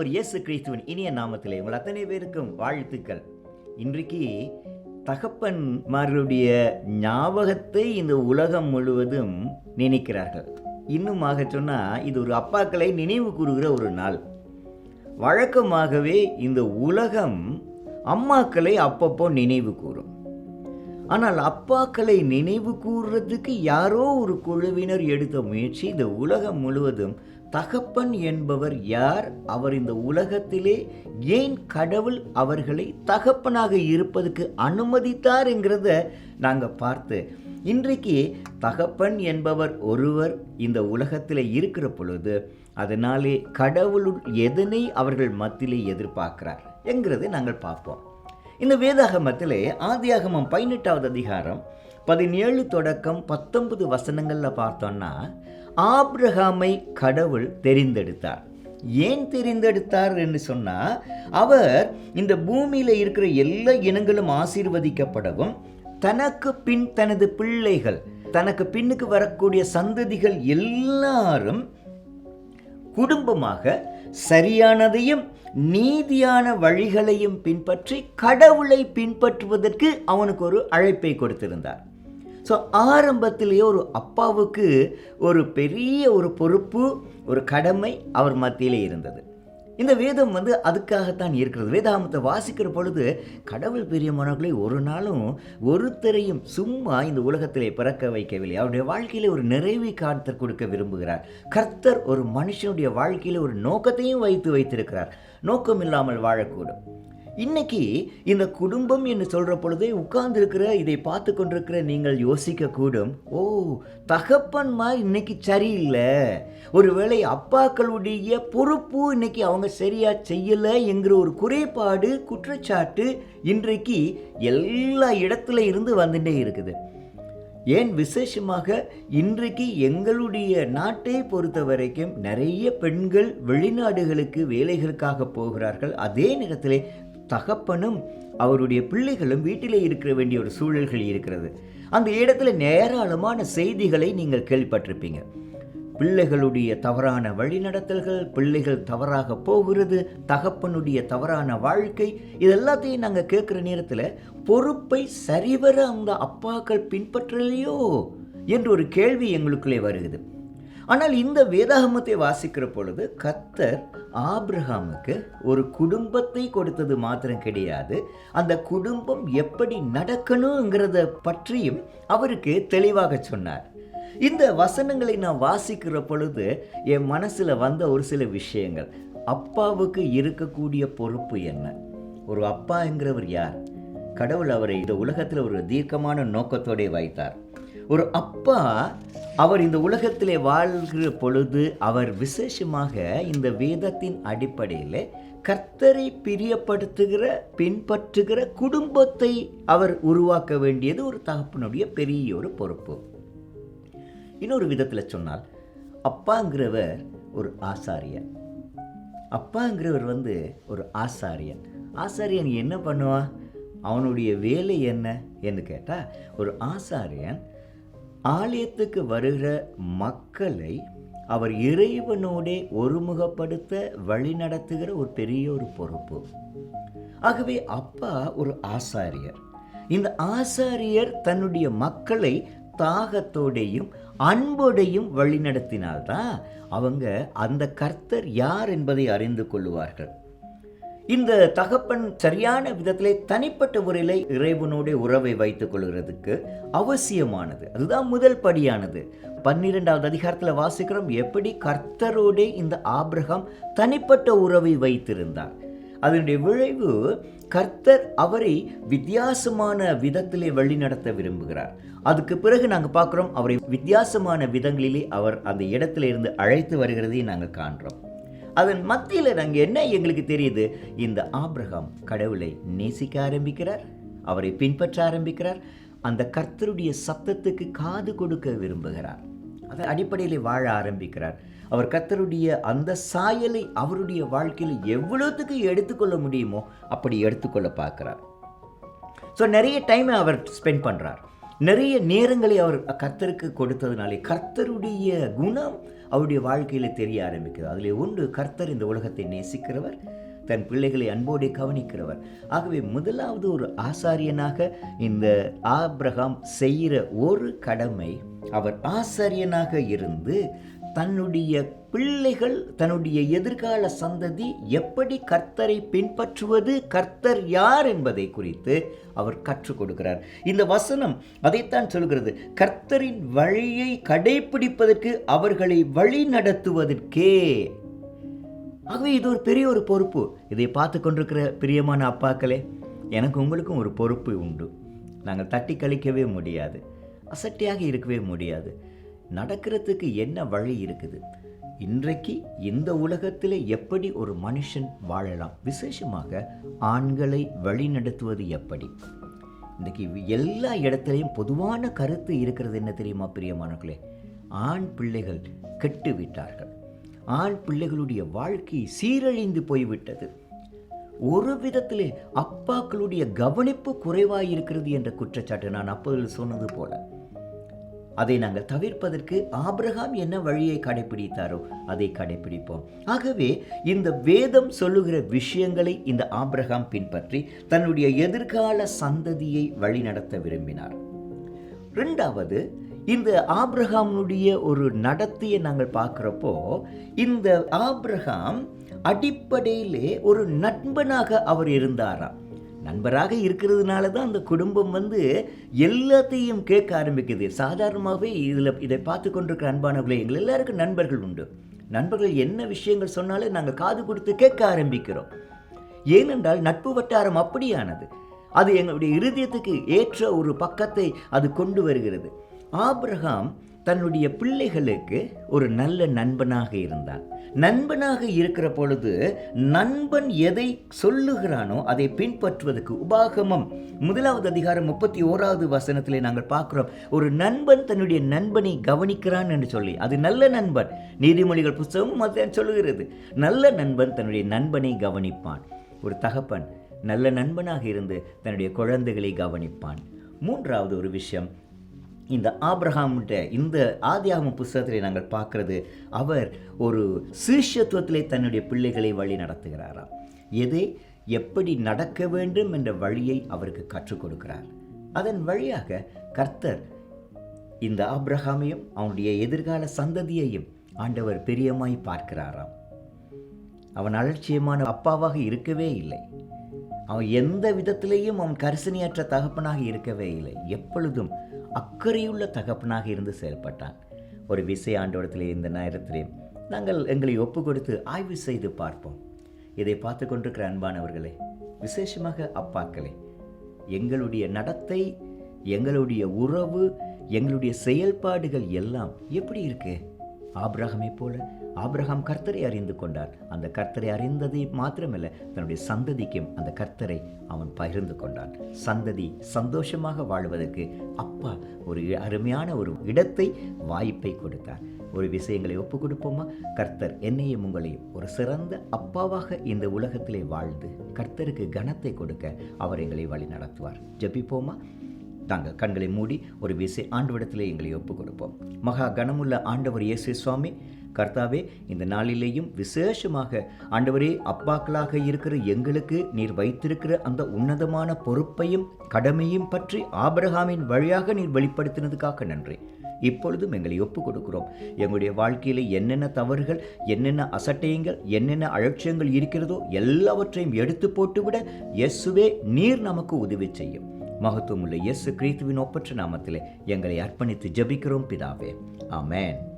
ஆண்டவர் இயேசு கிறிஸ்துவின் இனிய நாமத்திலே உங்கள் அத்தனை பேருக்கும் வாழ்த்துக்கள். இன்றைக்கு தகப்பன்மார்களுடைய ஞாபகத்தை இந்த உலகம் முழுவதும் நினைக்கிறார்கள். இன்னுமாக சொன்னால் இது ஒரு அப்பாக்களை நினைவு கூறுகிற ஒரு நாள். வழக்கமாகவே இந்த உலகம் அம்மாக்களை அப்பப்போ நினைவு கூறும். ஆனால் அப்பாக்களை நினைவு கூறுறதுக்கு யாரோ ஒரு குழுவினர் எடுத்த முயற்சி இந்த உலகம் முழுவதும் தகப்பன் என்பவர் யார்? அவர் இந்த உலகத்திலே ஏன் கடவுள் அவர்களை தகப்பனாக இருப்பதற்கு அனுமதித்தார் என்கிறத நாங்கள் பார்த்து இன்றைக்கு தகப்பன் என்பவர் ஒருவர் இந்த உலகத்தில் இருக்கிற பொழுது அதனாலே கடவுளுள் எதனை அவர்கள் மத்தியிலே எதிர்பார்க்கிறார் என்கிறதை நாங்கள் பார்ப்போம். இந்த வேதாகமத்திலே ஆதியாகமம் பதினெட்டாவது அதிகாரம் பதினேழு தொடக்கம் பத்தொன்பது வசனங்களில் பார்த்தோன்னா ஆப்ரஹாமை கடவுள் தெரிந்தெடுத்தார். ஏன் தெரிந்தெடுத்தார் என்று சொன்னால் அவர் இந்த பூமியில் இருக்கிற எல்லா இனங்களும் ஆசீர்வதிக்கப்படவும் தனக்கு பின் தனது பிள்ளைகள் தனக்கு பின்னுக்கு வரக்கூடிய சந்ததிகள் எல்லாரும் குடும்பமாக சரியானதையும் நீதியான வழிகளையும் பின்பற்றி கடவுளை பின்பற்றுவதற்கு அவனுக்கு ஒரு அழைப்பை கொடுத்திருந்தார். ஸோ ஆரம்பத்திலேயே ஒரு அப்பாவுக்கு ஒரு பெரிய ஒரு பொறுப்பு ஒரு கடமை அவர் மத்தியிலே இருந்தது. இந்த வேதம் வந்து அதுக்காகத்தான் இருக்கிறது. வேதாமத்தை வாசிக்கிற பொழுது கடவுள் பிரியமானவர்களை ஒரு நாளும் ஒருத்தரையும் சும்மா இந்த உலகத்திலே பிறக்க வைக்கவில்லை. அவருடைய வாழ்க்கையில் ஒரு நிறைவை காத்தர் கொடுக்க விரும்புகிறார். கர்த்தர் ஒரு மனுஷனுடைய வாழ்க்கையில் ஒரு நோக்கத்தையும் வைத்து வைத்திருக்கிறார். நோக்கம் இல்லாமல் வாழக்கூடும். இன்னைக்கு இந்த குடும்பம் என்று சொல்கிற பொழுதே உட்கார்ந்துருக்கிற இதை பார்த்து கொண்டிருக்கிற நீங்கள் யோசிக்கக்கூடும். ஓ தகப்பன்மா இன்னைக்கு சரியில்லை. ஒருவேளை அப்பாக்களுடைய பொறுப்பு இன்னைக்கு அவங்க சரியா செய்யலை என்கிற ஒரு குறைபாடு குற்றச்சாட்டு இன்றைக்கு எல்லா இடத்துல இருந்து வந்துட்டே இருக்குது. ஏன் விசேஷமாக இன்றைக்கு எங்களுடைய நாட்டை பொறுத்த வரைக்கும் நிறைய பெண்கள் வெளிநாடுகளுக்கு வேலைகளுக்காக போகிறார்கள். அதே நேரத்தில் தகப்பனும் அவருடைய பிள்ளைகளும் வீட்டிலே இருக்கிற வேண்டிய ஒரு சூழல்கள் இருக்கிறது. அந்த இடத்துல ஏராளமான செய்திகளை நீங்கள் கேள்விப்பட்டிருப்பீங்க. பிள்ளைகளுடைய தவறான வழிநடத்தல்கள் பிள்ளைகள் தவறாக போகிறது தகப்பனுடைய தவறான வாழ்க்கை இது எல்லாத்தையும் நாங்கள் கேட்குற நேரத்தில் பொறுப்பை சரிவர அந்த அப்பாக்கள் பின்பற்றலையோ? என்று ஒரு கேள்வி எங்களுக்குள்ளே வருகிறது. ஆனால் இந்த வேதாகமத்தை வாசிக்கிற பொழுது கத்தர் ஆப்ரஹாமுக்கு ஒரு குடும்பத்தை கொடுத்தது மாத்திரம் கிடையாது. அந்த குடும்பம் எப்படி நடக்கணுங்கிறத பற்றியும் அவருக்கு தெளிவாக சொன்னார். இந்த வசனங்களை நான் வாசிக்கிற பொழுது என் மனசில் வந்த ஒரு சில விஷயங்கள். அப்பாவுக்கு இருக்கக்கூடிய பொறுப்பு என்ன? ஒரு அப்பாங்கிறவர் யார்? கடவுள் அவரை இந்த உலகத்தில் ஒரு தீர்க்கமான நோக்கத்தோடே வைத்தார். ஒரு அப்பா அவர் இந்த உலகத்திலே வாழ்கிற பொழுது அவர் விசேஷமாக இந்த வேதத்தின் அடிப்படையில் கர்த்தரை பிரியப்படுத்துகிற பின்பற்றுகிற குடும்பத்தை அவர் உருவாக்க வேண்டியது ஒரு தகப்பனுடைய பெரிய ஒரு பொறுப்பு. இன்னொரு விதத்தில் சொன்னால் அப்பாங்கிறவர் ஒரு ஆசாரியன். அப்பாங்கிறவர் வந்து ஒரு ஆசாரியன். ஆசாரியன் என்ன பண்ணுவான்? அவனுடைய வேலை என்ன? என்று கேட்டால் ஒரு ஆசாரியன் ஆலயத்துக்கு வருகிற மக்களை அவர் இறைவனோடே ஒருமுகப்படுத்த வழிநடத்துகிற ஒரு பெரிய ஒரு பொறுப்பு. ஆகவே அப்பா ஒரு ஆசாரியர். இந்த ஆசாரியர் தன்னுடைய மக்களை தாகத்தோடையும் அன்போடையும் வழிநடத்தினால்தான் அவங்க அந்த கர்த்தர் யார் என்பதை அறிந்து கொள்ளுவார்கள் இந்த தகப்பன் சரியான விதத்திலே தனிப்பட்ட முறையில் இறைவனுடைய உறவை வைத்துக் கொள்கிறதுக்கு அவசியமானது. அதுதான் முதல் படியானது. பன்னிரெண்டாவது அதிகாரத்தில் வாசிக்கிறோம் எப்படி கர்த்தரோடே இந்த ஆபிரகம் தனிப்பட்ட உறவை வைத்திருந்தார். அதனுடைய விளைவு கர்த்தர் அவரை வித்தியாசமான விதத்திலே வழிநடத்த விரும்புகிறார். அதுக்கு பிறகு நாங்கள் பார்க்குறோம் அவரை வித்தியாசமான விதங்களிலே அவர் அந்த இடத்துல இருந்து அழைத்து வருகிறதையும் நாங்கள் காண்றோம். அதன் மத்தியில் நாங்கள் என்ன எங்களுக்கு தெரியுது? இந்த ஆப்ரஹாம் கடவுளை நேசிக்க ஆரம்பிக்கிறார் அவரை பின்பற்ற ஆரம்பிக்கிறார் அந்த கர்த்தருடைய சத்தத்துக்கு காது கொடுக்க விரும்புகிறார். அதன் அடிப்படையில் வாழ ஆரம்பிக்கிறார். அவர் கர்த்தருடைய அந்த சாயலை அவருடைய வாழ்க்கையில் எவ்வளோத்துக்கு எடுத்துக்கொள்ள முடியுமோ அப்படி எடுத்துக்கொள்ள பார்க்குறார். ஸோ நிறைய டைம் அவர் ஸ்பெண்ட் பண்ணுறார் நிறைய நேரங்களை அவர் கர்த்தருக்கு கொடுத்ததுனாலே கர்த்தருடைய குணம் அவருடைய வாழ்க்கையில் தெரிய ஆரம்பிக்கிறது அதில் ஒன்று கர்த்தர் இந்த உலகத்தை நேசிக்கிறவர் தன் பிள்ளைகளை அன்போடு கவனிக்கிறவர். ஆகவே முதலாவது ஒரு ஆசாரியனாக இந்த ஆப்ரஹாம் செய்கிற ஒரு கடமை அவர் ஆசாரியனாக இருந்து தன்னுடைய பிள்ளைகள் தன்னுடைய எதிர்கால சந்ததி எப்படி கர்த்தரை பின்பற்றுவது கர்த்தர் யார் என்பதை குறித்து அவர் கற்றுக் கொடுக்கிறார். இந்த வசனம் அதைத்தான் சொல்கிறது. கர்த்தரின் வழியை கடைபிடிப்பதற்கு அவர்களை வழி நடத்துவதற்கே. ஆகவே இது ஒரு பெரிய ஒரு பொறுப்பு. இதை பார்த்து கொண்டிருக்கிற பிரியமான அப்பாக்களே எனக்கு உங்களுக்கும் ஒரு பொறுப்பு உண்டு. நாங்கள் தட்டி கழிக்கவே முடியாது. அசட்டியாக இருக்கவே முடியாது. நடக்கிறதுக்கு என்ன வழி இருக்குது? இன்றைக்கு இந்த உலகத்தில் எப்படி ஒரு மனுஷன் வாழலாம்? விசேஷமாக ஆண்களை வழிநடத்துவது எப்படி? இன்றைக்கி எல்லா இடத்துலையும் பொதுவான கருத்து இருக்கிறது என்ன தெரியுமா பிரியமானங்களே ஆண் பிள்ளைகள் கெட்டு விட்டார்கள் ஆண் பிள்ளைகளுடைய வாழ்க்கை சீரழிந்து போய்விட்டது. ஒரு விதத்திலே அப்பாக்களுடைய கவனிப்பு குறைவாக இருக்கிறது என்ற குற்றச்சாட்டு நான் அப்போது சொன்னது போல. அதை நாங்கள் தவிர்ப்பதற்கு ஆபிரகாம் என்ன வழியை கடைபிடித்தாரோ அதை கடைபிடிப்போம் ஆகவே இந்த வேதம் சொல்லுகிற விஷயங்களை இந்த ஆபிரகாம் பின்பற்றி தன்னுடைய எதிர்கால சந்ததியை வழிநடத்த விரும்பினார். ரெண்டாவது இந்த ஆபிரகாமுடைய ஒரு நடத்தையை நாங்கள் பார்க்குறப்போ இந்த ஆபிரகாம் அடிப்படையிலே ஒரு நண்பனாக அவர் இருந்தாராம். நண்பராக இருக்கிறதுனால தான் அந்த குடும்பம் வந்து எல்லாத்தையும் கேட்க ஆரம்பிக்குது. சாதாரணமாகவே இதில் இதை பார்த்து கொண்டிருக்கிற அன்பானவர்களே எங்கள் எல்லாருக்கும் நண்பர்கள் உண்டு. நண்பர்கள் என்ன விஷயங்கள் சொன்னாலும் நாங்கள் காது கொடுத்து கேட்க ஆரம்பிக்கிறோம். ஏனென்றால் நட்பு வட்டாரம் அப்படியானது. அது எங்களுடைய இருதயத்துக்கு ஏற்ற ஒரு பக்கத்தை அது கொண்டு வருகிறது. ஆப்ரஹாம் தன்னுடைய பிள்ளைகளுக்கு ஒரு நல்ல நண்பனாக இருந்தான் நண்பனாக இருக்கிற பொழுது நண்பன் எதை சொல்லுகிறானோ அதை பின்பற்றுவதற்கு உபாகமம். முதலாவது அதிகாரம் முப்பத்தி ஓராவது வசனத்திலே நாங்கள் பார்க்குறோம். ஒரு நண்பன் தன்னுடைய நண்பனை கவனிக்கிறான் என்று சொல்லி அது நல்ல நண்பன். நீதிமொழிகள் புஸ்தகமும் அதான் சொல்லுகிறது. நல்ல நண்பன் தன்னுடைய நண்பனை கவனிப்பான். ஒரு தகப்பன் நல்ல நண்பனாக இருந்து தன்னுடைய குழந்தைகளை கவனிப்பான். மூன்றாவது ஒரு விஷயம் இந்த ஆப்ரஹாம்கிட்ட இந்த ஆதியாகம புஸ்தகத்தில் நாங்கள் பார்க்குறது அவர் ஒரு சீஷத்துவத்திலே தன்னுடைய பிள்ளைகளை வழி நடத்துகிறாராம் எதை எப்படி நடக்க வேண்டும் என்ற வழியை அவருக்கு கற்றுக் கொடுக்கிறார். அதன் வழியாக கர்த்தர் இந்த ஆப்ரஹாமையும் அவனுடைய எதிர்கால சந்ததியையும் ஆண்டவர் பெரியமாய் பார்க்கிறாராம். அவன் அலட்சியமான அப்பாவாக இருக்கவே இல்லை. அவன் எந்த விதத்திலேயும் அவன் கரிசனையற்ற தகப்பனாக இருக்கவே இல்லை. எப்பொழுதும் அக்கறையுள்ள தகப்பனாக இருந்து செயல்பட்டான் ஒரு விசை ஆண்டோடத்திலே இந்த நேரத்திலே நாங்கள் எங்களை ஒப்பு கொடுத்து ஆய்வு செய்து பார்ப்போம். இதை பார்த்து கொண்டிருக்கிற அன்பானவர்களே விசேஷமாக அப்பாக்களே எங்களுடைய நடத்தை எங்களுடைய உறவு எங்களுடைய செயல்பாடுகள் எல்லாம் எப்படி இருக்குது ஆபிரகமை போல ஆபிரகாம் கர்த்தரை அறிந்து கொண்டார். அந்த கர்த்தரை அறிந்ததை மாத்திரமல்ல தன்னுடைய சந்ததிக்கும் அந்த கர்த்தரை அவன் பகிர்ந்து கொண்டான். சந்ததி சந்தோஷமாக வாழ்வதற்கு அப்பா ஒரு அருமையான ஒரு இடத்தை வாய்ப்பை கொடுத்தார். ஒரு விஷயங்களை ஒப்பு கொடுப்போமா? கர்த்தர் என்னையும் உங்களையும் ஒரு சிறந்த அப்பாவாக இந்த உலகத்திலே வாழ்ந்து கர்த்தருக்கு கனத்தை கொடுக்க அவர் எங்களை வழி நடத்துவார். ஜபிப்போமா? நாங்கள் கண்களை மூடி ஒரு விசை ஆண்டவிடத்திலே எங்களை ஒப்புக் கொடுப்போம் மகா கனமுள்ள ஆண்டவர் இயேசு சுவாமி கர்த்தாவே இந்த நாளிலேயும் விசேஷமாக ஆண்டவரே அப்பாக்களாக இருக்கிற எங்களுக்கு நீர் வைத்திருக்கிற அந்த உன்னதமான பொறுப்பையும் கடமையும் பற்றி ஆபரகாமின் வழியாக நீர் வெளிப்படுத்தினதுக்காக நன்றி. இப்பொழுதும் எங்களை ஒப்பு கொடுக்கிறோம் எங்களுடைய வாழ்க்கையில் என்னென்ன தவறுகள் என்னென்ன அசட்டையங்கள் என்னென்ன அலட்சியங்கள் இருக்கிறதோ எல்லாவற்றையும் எடுத்து போட்டுவிட இயேசுவே நீர் நமக்கு உதவி செய்யும். மகத்துவமுள்ள இயேசு கிறிஸ்துவின் ஒப்பற்ற நாமத்திலே எங்களை அர்ப்பணித்து ஜபிக்கிறோம் பிதாவே. ஆமேன்.